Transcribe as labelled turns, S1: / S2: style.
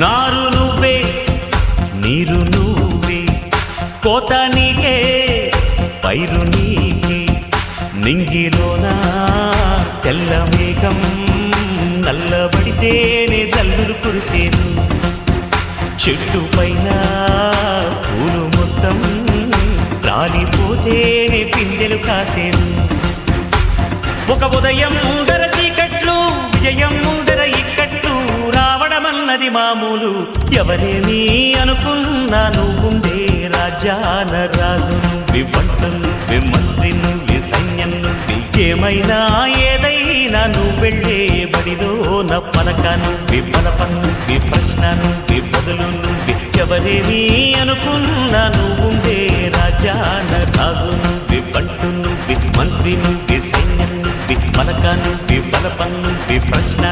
S1: నారు నువ్వే నీరు నువ్వే కోత నీకే పైరు నీకే నింగిలోనా తెల్ల మేఘం నల్లబడితేనే జల్లులు కురిసేను చెట్టు పైన పూలు మొత్తం రాలిపోతేనే పిందెలు కాసేను ఒక ఉదయం అది మామూలు. ఎవరేమీ అనుకున్నా నువ్వుండే రాజాన. రాజు నువ్వి పంట నువ్వి మంత్రి నువ్వి సైన్యం ఏమైనా ఏదైనా నువ్వు వెళ్ళే బడిలో నా పలక నువ్వి పలప నువ్వి ప్రశ్న నువ్వి బదులు ఎవరేమీ అనుకున్నా నువ్వుండే రాజాన. రాజు నువ్వి పంటు నువ్వి మంత్రి నువ్వి సైన్యం నువ్వి పలక నువ్వి ప్రశ్న